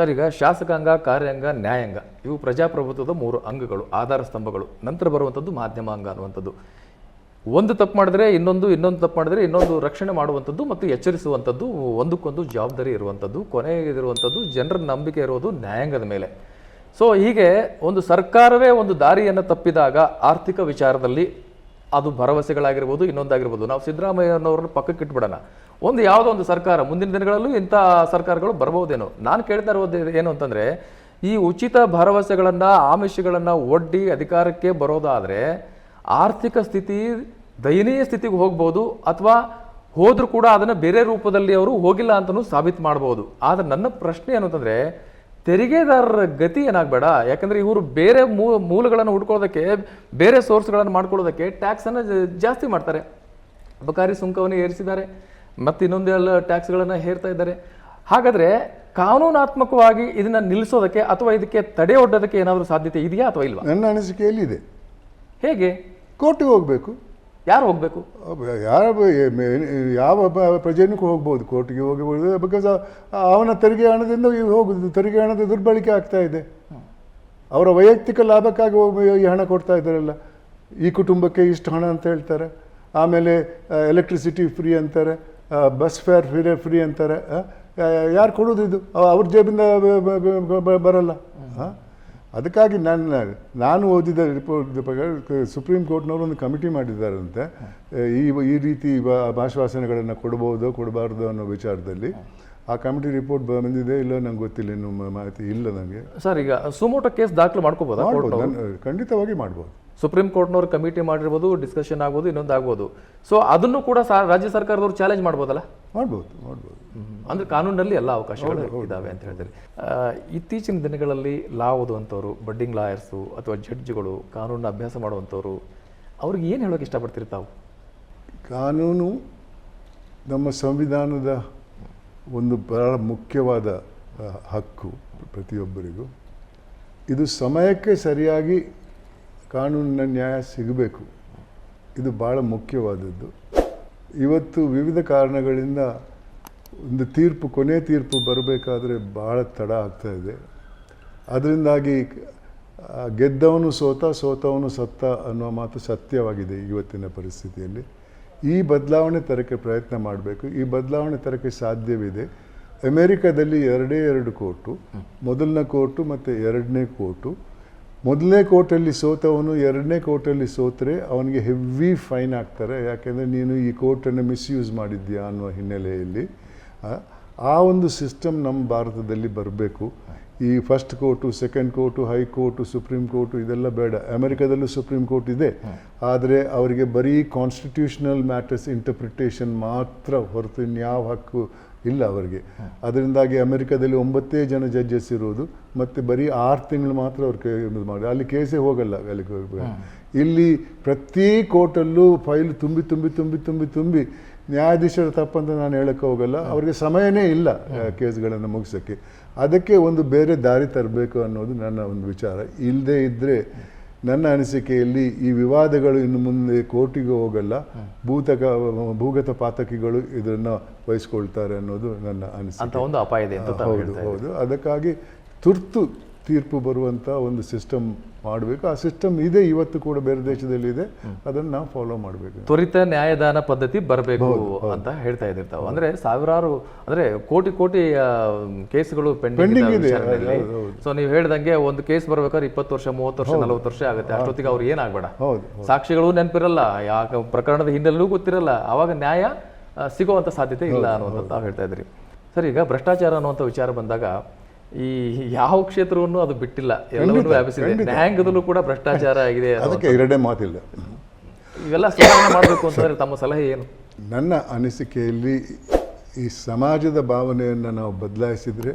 Sir ಶಾಸಕಾಂಗ, ಕಾರ್ಯಾಂಗ, ನ್ಯಾಯಾಂಗ ಇವು ಪ್ರಜಾಪ್ರಭುತ್ವದ ಮೂರು ಅಂಗಗಳು, ಆಧಾರ ಸ್ತಂಭಗಳು. ನಂತರ ಬರುವಂಥದ್ದು ಮಾಧ್ಯಮಾಂಗ ಅನ್ನುವಂಥದ್ದು. ಒಂದು ತಪ್ಪು ಮಾಡಿದ್ರೆ ಇನ್ನೊಂದು ಇನ್ನೊಂದು ತಪ್ಪು ಮಾಡಿದ್ರೆ ಇನ್ನೊಂದು ರಕ್ಷಣೆ ಮಾಡುವಂಥದ್ದು ಮತ್ತು ಎಚ್ಚರಿಸುವಂಥದ್ದು ಒಂದಕ್ಕೊಂದು ಜವಾಬ್ದಾರಿ ಇರುವಂಥದ್ದು ಕೊನೆಗಿರುವಂಥದ್ದು ಜನರ ನಂಬಿಕೆ ಇರೋದು ನ್ಯಾಯಾಂಗದ ಮೇಲೆ. ಸೊ ಹೀಗೆ ಒಂದು ಸರ್ಕಾರವೇ ಒಂದು ದಾರಿಯನ್ನು ತಪ್ಪಿದಾಗ ಆರ್ಥಿಕ ವಿಚಾರದಲ್ಲಿ ಅದು ಭರವಸೆಗಳಾಗಿರ್ಬೋದು, ಇನ್ನೊಂದಾಗಿರ್ಬೋದು. ನಾವು ಸಿದ್ದರಾಮಯ್ಯನವ್ರನ್ನ ಪಕ್ಕಕ್ಕೆ ಇಟ್ಬಿಡೋಣ. ಒಂದು ಯಾವುದೋ ಒಂದು ಸರ್ಕಾರ, ಮುಂದಿನ ದಿನಗಳಲ್ಲೂ ಇಂಥ ಸರ್ಕಾರಗಳು ಬರಬಹುದೇನೋ. ನಾನು ಕೇಳ್ತಾ ಇರೋದು ಏನು ಅಂತಂದರೆ, ಈ ಉಚಿತ ಭರವಸೆಗಳನ್ನು, ಆಮಿಷಗಳನ್ನು ಒಡ್ಡಿ ಅಧಿಕಾರಕ್ಕೆ ಬರೋದಾದರೆ, ಆರ್ಥಿಕ ಸ್ಥಿತಿ ದಯನೀಯ ಸ್ಥಿತಿಗೆ ಹೋಗ್ಬೋದು, ಅಥವಾ ಹೋದರೂ ಕೂಡ ಅದನ್ನು ಬೇರೆ ರೂಪದಲ್ಲಿ ಅವರು ಹೋಗಿಲ್ಲ ಅಂತಲೂ ಸಾಬೀತು ಮಾಡ್ಬೋದು. ಆದರೆ ನನ್ನ ಪ್ರಶ್ನೆ ಏನು ಅಂತಂದ್ರೆ ತೆರಿಗೆದಾರರ ಗತಿ ಏನಾಗಬೇಡ. ಯಾಕಂದ್ರೆ ಇವರು ಬೇರೆ ಮೂಲಗಳನ್ನು ಹುಡ್ಕೊಳ್ಳೋದಕ್ಕೆ ಬೇರೆ ಸೋರ್ಸ್ಗಳನ್ನು ಮಾಡ್ಕೊಳ್ಳೋದಕ್ಕೆ ಟ್ಯಾಕ್ಸನ್ನು ಅನ್ನ ಜಾಸ್ತಿ ಮಾಡ್ತಾರೆ. ಅಬಕಾರಿ ಸುಂಕವನ್ನು ಏರಿಸಿದ್ದಾರೆ. ಮತ್ತು ಇನ್ನೊಂದೆಲ್ಲ ಟ್ಯಾಕ್ಸ್ಗಳನ್ನು ಹೇರ್ತಾ ಇದ್ದಾರೆ. ಹಾಗಾದರೆ ಕಾನೂನಾತ್ಮಕವಾಗಿ ಇದನ್ನು ನಿಲ್ಲಿಸೋದಕ್ಕೆ ಅಥವಾ ಇದಕ್ಕೆ ತಡೆ ಒಡ್ಡೋದಕ್ಕೆ ಏನಾದರೂ ಸಾಧ್ಯತೆ ಇದೆಯಾ ಅಥವಾ ಇಲ್ವಾ? ನನ್ನ ಅನಿಸಿಕೆಯಲ್ಲಿ ಇದೆ ಹೇಗೆ? ಕೋರ್ಟಿಗೆ ಹೋಗಬೇಕು. ಯಾರು ಹೋಗಬೇಕು? ಯಾರ ಯಾವ ಪ್ರಜೆನೂ ಹೋಗ್ಬೋದು. ಕೋರ್ಟಿಗೆ ಹೋಗಬಹುದು ಬಿಕಾಸ್ ಅವನ ತೆರಿಗೆ ಹಣದಿಂದ ಹೋಗುದು, ತೆರಿಗೆ ಹಣದ ದುರ್ಬಳಕೆ ಆಗ್ತಾ ಇದೆ. ಅವರ ವೈಯಕ್ತಿಕ ಲಾಭಕ್ಕಾಗಿ ಈ ಹಣ ಕೊಡ್ತಾ ಇದ್ದಾರಲ್ಲ. ಈ ಕುಟುಂಬಕ್ಕೆ ಇಷ್ಟು ಹಣ ಅಂತ ಹೇಳ್ತಾರೆ. ಆಮೇಲೆ ಎಲೆಕ್ಟ್ರಿಸಿಟಿ ಫ್ರೀ ಅಂತಾರೆ ಬಸ್ ಫೇರ್ ಫ್ರೀ ಫ್ರೀ ಅಂತಾರೆ ಯಾರು ಕೊಡೋದು ಇದು? ಅವ- ಅವ್ರ ಜೇಬಿಂದ ಬರಲ್ಲ. ಆ? ಅದಕ್ಕಾಗಿ ನಾನು ನಾನು ಓದಿದ ರಿಪೋರ್ಟ್ ಪ್ರಕಾರ ಸುಪ್ರೀಂ ಕೋರ್ಟ್ನವರು ಒಂದು ಕಮಿಟಿ ಮಾಡಿದ್ದಾರಂತೆ. ಈ ಈ ರೀತಿ ಕೊಡಬಹುದು ಕೊಡ್ಬೋದು ಕೊಡಬಾರ್ದು ಅನ್ನೋ ವಿಚಾರದಲ್ಲಿ ಆ ಕಮಿಟಿ ರಿಪೋರ್ಟ್ ಬಂದಿದೆ ಇಲ್ಲ ನಂಗೆ ಗೊತ್ತಿಲ್ಲ ಇನ್ನು ಮಾಹಿತಿ ಇಲ್ಲ ನನಗೆ ಸರ್ ಈಗ ಸುಮೋಟೋ ಕೇಸ್ ದಾಖಲು ಮಾಡ್ಕೋಬೋದು ಖಂಡಿತವಾಗಿ ಮಾಡ್ಬೋದು. ಸುಪ್ರೀಂ ಕೋರ್ಟ್ನವ್ರು ಕಮಿಟಿ ಮಾಡಿರ್ಬೋದು ಡಿಸ್ಕಷನ್ ಆಗ್ಬೋದು ಇನ್ನೊಂದು ಆಗ್ಬೋದು. ಸೊ ಅದನ್ನು ಕೂಡ ರಾಜ್ಯ ಸರ್ಕಾರದವ್ರು ಚಾಲೆಂಜ್ ಮಾಡ್ಬೋದಲ್ಲ? ಮಾಡ್ಬೋದು ಮಾಡ್ಬೋದು. ಅಂದ್ರೆ ಕಾನೂನಿನಲ್ಲಿ ಎಲ್ಲ ಅವಕಾಶಗಳು ಇದಾವೆ ಅಂತ ಹೇಳ್ತಾರೆ. ಇತ್ತೀಚಿನ ದಿನಗಳಲ್ಲಿ ಲಾ ಓದುವಂಥವ್ರು ಬಡ್ಡಿಂಗ್ ಲಾಯರ್ಸು ಅಥವಾ ಜಡ್ಜ್ಗಳು ಕಾನೂನನ್ನ ಅಭ್ಯಾಸ ಮಾಡುವಂಥವ್ರು ಅವ್ರಿಗೆ ಏನು ಹೇಳೋಕೆ ಇಷ್ಟಪಡ್ತೀರಿ ತಾವು? ಕಾನೂನು ನಮ್ಮ ಸಂವಿಧಾನದ ಒಂದು ಬಹಳ ಮುಖ್ಯವಾದ ಹಕ್ಕು ಪ್ರತಿಯೊಬ್ಬರಿಗೂ. ಇದು ಸಮಯಕ್ಕೆ ಸರಿಯಾಗಿ ಕಾನೂನಿನ ನ್ಯಾಯ ಸಿಗಬೇಕು. ಇದು ಭಾಳ ಮುಖ್ಯವಾದದ್ದು. ಇವತ್ತು ವಿವಿಧ ಕಾರಣಗಳಿಂದ ಒಂದು ತೀರ್ಪು ಕೊನೆ ತೀರ್ಪು ಬರಬೇಕಾದ್ರೆ ಭಾಳ ತಡ ಆಗ್ತಾ ಇದೆ. ಅದರಿಂದಾಗಿ ಗೆದ್ದವನು ಸೋತ ಸೋತವನು ಸತ್ತ ಅನ್ನೋ ಮಾತು ಸತ್ಯವಾಗಿದೆ ಇವತ್ತಿನ ಪರಿಸ್ಥಿತಿಯಲ್ಲಿ. ಈ ಬದಲಾವಣೆ ತರಕ್ಕೆ ಪ್ರಯತ್ನ ಮಾಡಬೇಕು. ಈ ಬದಲಾವಣೆ ತರಕ್ಕೆ ಸಾಧ್ಯವಿದೆ. ಅಮೆರಿಕದಲ್ಲಿ ಎರಡೇ ಎರಡು ಕೋರ್ಟು ಮೊದಲನೇ ಕೋರ್ಟು ಮತ್ತು ಎರಡನೇ ಕೋರ್ಟು. ಮೊದಲನೇ ಕೋರ್ಟಲ್ಲಿ ಸೋತವನು ಎರಡನೇ ಕೋರ್ಟಲ್ಲಿ ಸೋತರೆ ಅವನಿಗೆ ಹೆವಿ ಫೈನ್ ಆಗ್ತಾರೆ ಯಾಕೆಂದರೆ ನೀನು ಈ ಕೋರ್ಟನ್ನು ಮಿಸ್ಯೂಸ್ ಮಾಡಿದ್ಯಾ ಅನ್ನುವ ಹಿನ್ನೆಲೆಯಲ್ಲಿ ಆ, ಒಂದು ಸಿಸ್ಟಮ್ ನಮ್ಮ ಭಾರತದಲ್ಲಿ ಬರಬೇಕು. ಈ first court second court high court supreme court ಇದೆಲ್ಲ ಬೇಡ. ಅಮೆರಿಕದಲ್ಲೂ ಸುಪ್ರೀಂ ಕೋರ್ಟ್ ಇದೆ. ಆದರೆ ಅವರಿಗೆ ಬರೀ ಕಾನ್ಸ್ಟಿಟ್ಯೂಷನಲ್ ಮ್ಯಾಟರ್ಸ್ ಇಂಟರ್ಪ್ರಿಟೇಷನ್ ಮಾತ್ರ ಹೊರತು ಇನ್ಯಾವ ಹಕ್ಕು ಇಲ್ಲ ಅವರಿಗೆ. ಅದರಿಂದಾಗಿ ಅಮೆರಿಕದಲ್ಲಿ ಒಂಬತ್ತೇ ಜನ ಜಡ್ಜಸ್ ಇರೋದು, ಮತ್ತು ಬರೀ ಆರು ತಿಂಗಳು ಮಾತ್ರ ಅವ್ರು ಇದು ಮಾಡಿ ಅಲ್ಲಿ ಕೇಸೇ ಹೋಗಲ್ಲ, ಅಲ್ಲಿ ಇಲ್ಲಿ ಪ್ರತಿ ಕೋರ್ಟಲ್ಲೂ ಫೈಲ್ ತುಂಬಿ ತುಂಬಿ ತುಂಬಿ ತುಂಬಿ ತುಂಬಿ ನ್ಯಾಯಾಧೀಶರ ತಪ್ಪಂತ ನಾನು ಹೇಳಕ್ಕೆ ಹೋಗಲ್ಲ. ಅವರಿಗೆ ಸಮಯನೇ ಇಲ್ಲ ಕೇಸ್ಗಳನ್ನು ಮುಗಿಸೋಕ್ಕೆ. ಅದಕ್ಕೆ ಒಂದು ಬೇರೆ ದಾರಿ ತರಬೇಕು ಅನ್ನೋದು ನನ್ನ ಒಂದು ವಿಚಾರ. ಇಲ್ಲದೇ ಇದ್ದರೆ ನನ್ನ ಅನಿಸಿಕೆಯಲ್ಲಿ ಈ ವಿವಾದಗಳು ಇನ್ನು ಮುಂದೆ ಕೋರ್ಟಿಗೆ ಹೋಗಲ್ಲ. ಭೂತಕ ಭೂಗತ ಪಾತಕಿಗಳು ಇದನ್ನು ವಹಿಸ್ಕೊಳ್ತಾರೆ ಅನ್ನೋದು ನನ್ನ ಅಂತ ಅನಿಸಿಕೆ ಒಂದು ಅಪಾಯ ಇದೆ ಅಂತ ಹೌದು ಹೌದು. ಅದಕ್ಕಾಗಿ ತುರ್ತು ತೀರ್ಪು ಬರುವಂಥ ಒಂದು ಸಿಸ್ಟಮ್ ಮಾಡಬೇಕು. ಆ ಸಿಸ್ಟಮ್ ಇದೆ ಇವತ್ತು ಕೂಡ ಬೇರೆ ದೇಶದಲ್ಲಿ ಇದೆ ಅದನ್ನು ನಾವು ಫಾಲೋ ಮಾಡಬೇಕು. ತ್ವರಿತ ನ್ಯಾಯದಾನ ಪದ್ಧತಿ ಬರಬೇಕು ಅಂತ ಹೇಳ್ತಾ ಇದ್ದೀರಿ ತಾವು ಅಂದ್ರೆ ಸಾವಿರಾರು ಅಂದ್ರೆ ಕೋಟಿ ಕೋಟಿ ಕೇಸ್ಗಳು ಪೆಂಡಿಂಗ್ ಇದೆ. ಸೊ ನೀವು ಹೇಳ್ದಂಗೆ ಒಂದು ಕೇಸ್ ಬರ್ಬೇಕಾದ್ರೆ ಇಪ್ಪತ್ತು ವರ್ಷ ಮೂವತ್ತು ವರ್ಷ ನಲವತ್ತು ವರ್ಷ ಆಗುತ್ತೆ. ಅಷ್ಟೊತ್ತಿಗೆ ಅವ್ರು ಏನಾಗ್ಬೇಡ. ಸಾಕ್ಷಿಗಳು ನೆನಪಿರಲ್ಲ. ಯಾಕೆ ಪ್ರಕರಣದ ಹಿನ್ನೆಲೆಯೂ ಗೊತ್ತಿರಲ್ಲ. ಅವಾಗ ನ್ಯಾಯ ಸಿಗುವಂಥ ಸಿಗುವಂತ ಸಾಧ್ಯತೆ ಇಲ್ಲ ಅನ್ನುವಂಥ ತಾವು ಹೇಳ್ತಾ ಇದ್ರಿ ಸರ್ ಈಗ ಭ್ರಷ್ಟಾಚಾರ ಅನ್ನುವಂಥ ವಿಚಾರ ಬಂದಾಗ ಈ ಯಾವ ಕ್ಷೇತ್ರವನ್ನು ಅದು ಬಿಟ್ಟಿಲ್ಲ ಎಲ್ಲವನ್ನೂ ವ್ಯಾಪಿಸಿದೆ. ನ್ಯಾಯಾಂಗದಲ್ಲೂ ಕೂಡ ಭ್ರಷ್ಟಾಚಾರ ಆಗಿದೆ ಅದಕ್ಕೆ ಎರಡೇ ಮಾತಿಲ್ಲ. ಇವೆಲ್ಲ ಸುಧಾರಣೆ ಮಾಡಬೇಕು ಅಂತಂದ್ರೆ ತಮ್ಮ ಸಲಹೆ ಏನು? ನನ್ನ ಅನಿಸಿಕೆಯಲ್ಲಿ ಈ ಸಮಾಜದ ಭಾವನೆಯನ್ನು ನಾವು ಬದಲಾಯಿಸಿದರೆ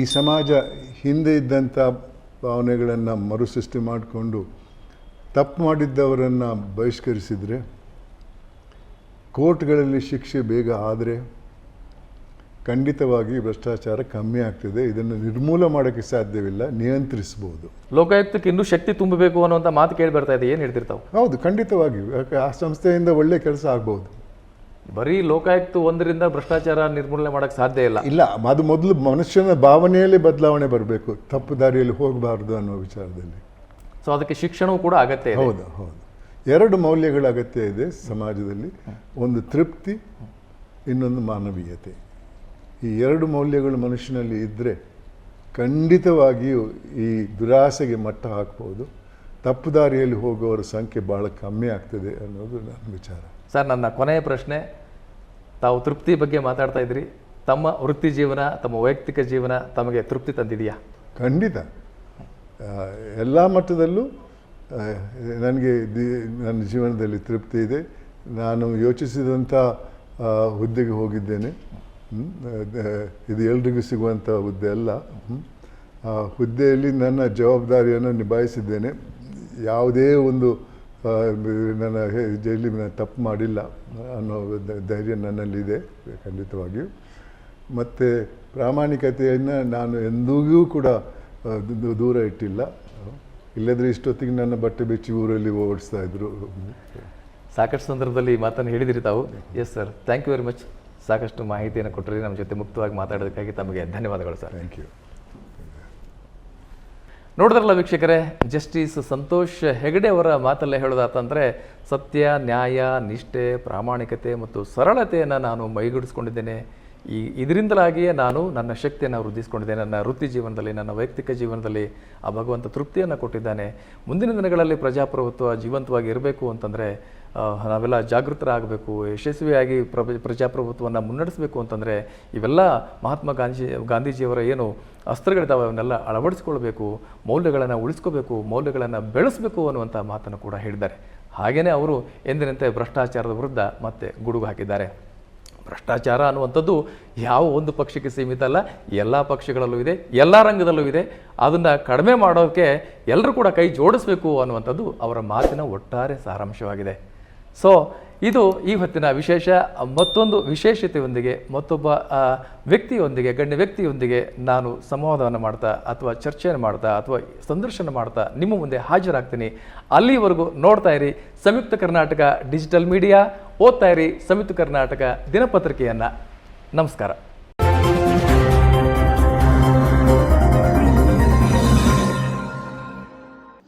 ಈ ಸಮಾಜ ಹಿಂದೆ ಇದ್ದಂಥ ಭಾವನೆಗಳನ್ನು ಮರುಸೃಷ್ಟಿ ಮಾಡಿಕೊಂಡು ತಪ್ಪು ಮಾಡಿದ್ದವರನ್ನು ಬಹಿಷ್ಕರಿಸಿದರೆ ಕೋರ್ಟ್ಗಳಲ್ಲಿ ಶಿಕ್ಷೆ ಬೇಗ ಆದರೆ ಖಂಡಿತವಾಗಿ ಭ್ರಷ್ಟಾಚಾರ ಕಮ್ಮಿ ಆಗ್ತಿದೆ. ಇದನ್ನು ನಿರ್ಮೂಲ ಮಾಡೋಕ್ಕೆ ಸಾಧ್ಯವಿಲ್ಲ ನಿಯಂತ್ರಿಸಬಹುದು ಲೋಕಾಯುಕ್ತಕ್ಕೆ ಇನ್ನೂ ಶಕ್ತಿ ತುಂಬಬೇಕು ಅನ್ನುವಂಥ ಮಾತು ಕೇಳಿ ಬರ್ತಾ ಇದೆ. ಏನು ಹೇಳ್ತಿರ್ತಾವೆ ಹೌದು ಖಂಡಿತವಾಗಿಯೂ. ಯಾಕೆ ಆ ಸಂಸ್ಥೆಯಿಂದ ಒಳ್ಳೆ ಕೆಲಸ ಆಗ್ಬೋದು. ಬರೀ ಲೋಕಾಯುಕ್ತ ಒಂದರಿಂದ ಭ್ರಷ್ಟಾಚಾರ ನಿರ್ಮೂಲನೆ ಮಾಡೋಕ್ಕೆ ಸಾಧ್ಯ ಇಲ್ಲ. ಇಲ್ಲ ಅದು ಮೊದಲು ಮನುಷ್ಯನ ಭಾವನೆಯಲ್ಲಿ ಬದಲಾವಣೆ ಬರಬೇಕು. ತಪ್ಪು ದಾರಿಯಲ್ಲಿ ಹೋಗಬಾರ್ದು ಅನ್ನೋ ವಿಚಾರದಲ್ಲಿ. ಸೊ ಅದಕ್ಕೆ ಶಿಕ್ಷಣವೂ ಕೂಡ ಅಗತ್ಯ ಇದೆ. ಹೌದು ಹೌದು. ಎರಡು ಮೌಲ್ಯಗಳ ಅಗತ್ಯ ಇದೆ ಸಮಾಜದಲ್ಲಿ. ಒಂದು ತೃಪ್ತಿ ಇನ್ನೊಂದು ಮಾನವೀಯತೆ. ಈ ಎರಡು ಮೌಲ್ಯಗಳು ಮನುಷ್ಯನಲ್ಲಿ ಇದ್ದರೆ ಖಂಡಿತವಾಗಿಯೂ ಈ ದುರಾಸೆಗೆ ಮಟ್ಟ ಹಾಕ್ಬೋದು. ತಪ್ಪು ದಾರಿಯಲ್ಲಿ ಹೋಗುವವರ ಸಂಖ್ಯೆ ಭಾಳ ಕಮ್ಮಿ ಆಗ್ತದೆ ಅನ್ನೋದು ನನ್ನ ವಿಚಾರ. ಸರ್ ನನ್ನ ಕೊನೆಯ ಪ್ರಶ್ನೆ ತಾವು ತೃಪ್ತಿ ಬಗ್ಗೆ ಮಾತಾಡ್ತಾ ಇದ್ರಿ ತಮ್ಮ ವೃತ್ತಿ ಜೀವನ ತಮ್ಮ ವೈಯಕ್ತಿಕ ಜೀವನ ತಮಗೆ ತೃಪ್ತಿ ತಂದಿದೆಯಾ? ಖಂಡಿತ. ಎಲ್ಲ ಮಟ್ಟದಲ್ಲೂ ನನಗೆ ನನ್ನ ಜೀವನದಲ್ಲಿ ತೃಪ್ತಿ ಇದೆ. ನಾನು ಯೋಚಿಸಿದಂಥ ಹುದ್ದೆಗೆ ಹೋಗಿದ್ದೇನೆ. ಇದು ಎಲ್ರಿಗೂ ಸಿಗುವಂಥ ಹುದ್ದೆ ಅಲ್ಲ. ಆ ಹುದ್ದೆಯಲ್ಲಿ ನನ್ನ ಜವಾಬ್ದಾರಿಯನ್ನು ನಿಭಾಯಿಸಿದ್ದೇನೆ. ಯಾವುದೇ ಒಂದು ನನ್ನ ಜೈಲಿ ತಪ್ಪು ಮಾಡಿಲ್ಲ ಅನ್ನೋ ಧೈರ್ಯ ನನ್ನಲ್ಲಿದೆ ಖಂಡಿತವಾಗಿಯೂ. ಮತ್ತು ಪ್ರಾಮಾಣಿಕತೆಯನ್ನು ನಾನು ಎಂದಿಗೂ ಕೂಡ ದೂರ ಇಟ್ಟಿಲ್ಲ. ಇಲ್ಲದ್ರೆ ಇಷ್ಟೊತ್ತಿಗೆ ನನ್ನ ಬಟ್ಟೆ ಬೆಚ್ಚಿ ಊರಲ್ಲಿ ಓಡಿಸ್ತಾ ಇದ್ರು. ಸಾಕಷ್ಟು ಸಂದರ್ಭದಲ್ಲಿ ಮಾತನ್ನು ಹೇಳಿದಿರಿ ತಾವು. Yes sir thank you very much ಸಾಕಷ್ಟು ಮಾಹಿತಿಯನ್ನು ಕೊಟ್ಟರೆ ನಮ್ಮ ಜೊತೆ ಮುಕ್ತವಾಗಿ ಮಾತಾಡೋದಕ್ಕಾಗಿ ತಮಗೆ ಧನ್ಯವಾದಗಳು ಸರ್. ಥ್ಯಾಂಕ್ ಯು ನೋಡಿದ್ರಲ್ಲ ವೀಕ್ಷಕರೇ ಜಸ್ಟಿಸ್ ಸಂತೋಷ್ ಹೆಗಡೆ ಅವರ ಮಾತಲ್ಲೇ ಹೇಳೋದಾತಂದರೆ ಸತ್ಯ ನ್ಯಾಯ ನಿಷ್ಠೆ ಪ್ರಾಮಾಣಿಕತೆ ಮತ್ತು ಸರಳತೆಯನ್ನು ನಾನು ಮೈಗೂಡಿಸ್ಕೊಂಡಿದ್ದೇನೆ. ಈ ಇದರಿಂದಲಾಗಿಯೇ ನಾನು ನನ್ನ ಶಕ್ತಿಯನ್ನು ವೃದ್ಧಿಸ್ಕೊಂಡಿದ್ದೇನೆ. ನನ್ನ ವೃತ್ತಿ ಜೀವನದಲ್ಲಿ ನನ್ನ ವೈಯಕ್ತಿಕ ಜೀವನದಲ್ಲಿ ಆ ಭಗವಂತ ತೃಪ್ತಿಯನ್ನು ಕೊಟ್ಟಿದ್ದಾನೆ. ಮುಂದಿನ ದಿನಗಳಲ್ಲಿ ಪ್ರಜಾಪ್ರಭುತ್ವ ಜೀವಂತವಾಗಿ ಇರಬೇಕು ಅಂತಂದರೆ ನಾವೆಲ್ಲ ಜಾಗೃತರಾಗಬೇಕು, ಯಶಸ್ವಿಯಾಗಿ ಪ್ರಭ ಪ್ರಜಾಪ್ರಭುತ್ವವನ್ನು ಮುನ್ನಡೆಸಬೇಕು ಅಂತಂದರೆ ಇವೆಲ್ಲ ಮಹಾತ್ಮ ಗಾಂಧಿ ಗಾಂಧೀಜಿಯವರ ಏನು ಅಸ್ತ್ರಗಳಿದ್ದಾವೆ ಅವನ್ನೆಲ್ಲ ಅಳವಡಿಸ್ಕೊಳ್ಬೇಕು, ಮೌಲ್ಯಗಳನ್ನು ಉಳಿಸ್ಕೋಬೇಕು ಮೌಲ್ಯಗಳನ್ನು ಬೆಳೆಸಬೇಕು ಅನ್ನುವಂಥ ಮಾತನ್ನು ಕೂಡ ಹೇಳಿದ್ದಾರೆ. ಹಾಗೆಯೇ ಅವರು ಎಂದಿನಂತೆ ಭ್ರಷ್ಟಾಚಾರದ ವಿರುದ್ಧ ಮತ್ತೆ ಗುಡುಗು ಹಾಕಿದ್ದಾರೆ. ಭ್ರಷ್ಟಾಚಾರ ಅನ್ನುವಂಥದ್ದು ಯಾವ ಒಂದು ಪಕ್ಷಕ್ಕೆ ಸೀಮಿತ ಅಲ್ಲ, ಎಲ್ಲ ಪಕ್ಷಗಳಲ್ಲೂ ಇದೆ, ಎಲ್ಲ ರಂಗದಲ್ಲೂ ಇದೆ. ಅದನ್ನು ಕಡಿಮೆ ಮಾಡೋಕ್ಕೆ ಎಲ್ಲರೂ ಕೂಡ ಕೈ ಜೋಡಿಸಬೇಕು ಅನ್ನುವಂಥದ್ದು ಅವರ ಮಾತಿನ ಒಟ್ಟಾರೆ ಸಾರಾಂಶವಾಗಿದೆ. ಸೊ ಇದು ಈ ಹೊತ್ತಿನ ವಿಶೇಷ, ಮತ್ತೊಂದು ವಿಶೇಷತೆಯೊಂದಿಗೆ, ಮತ್ತೊಬ್ಬ ವ್ಯಕ್ತಿಯೊಂದಿಗೆ, ಗಣ್ಯ ವ್ಯಕ್ತಿಯೊಂದಿಗೆ ನಾನು ಸಂವಾದವನ್ನು ಮಾಡ್ತಾ, ಅಥವಾ ಚರ್ಚೆಯನ್ನು ಮಾಡ್ತಾ, ಅಥವಾ ಸಂದರ್ಶನ ಮಾಡ್ತಾ ನಿಮ್ಮ ಮುಂದೆ ಹಾಜರಾಗ್ತೀನಿ. ಅಲ್ಲಿವರೆಗೂ ನೋಡ್ತಾ ಇರಿ, ಸಂಯುಕ್ತ ಕರ್ನಾಟಕ ಡಿಜಿಟಲ್ ಮೀಡಿಯಾ. ಓದ್ತಾ ಇರಿ, ಸಂಯುಕ್ತ ಕರ್ನಾಟಕ ದಿನಪತ್ರಿಕೆಯನ್ನು. ನಮಸ್ಕಾರ.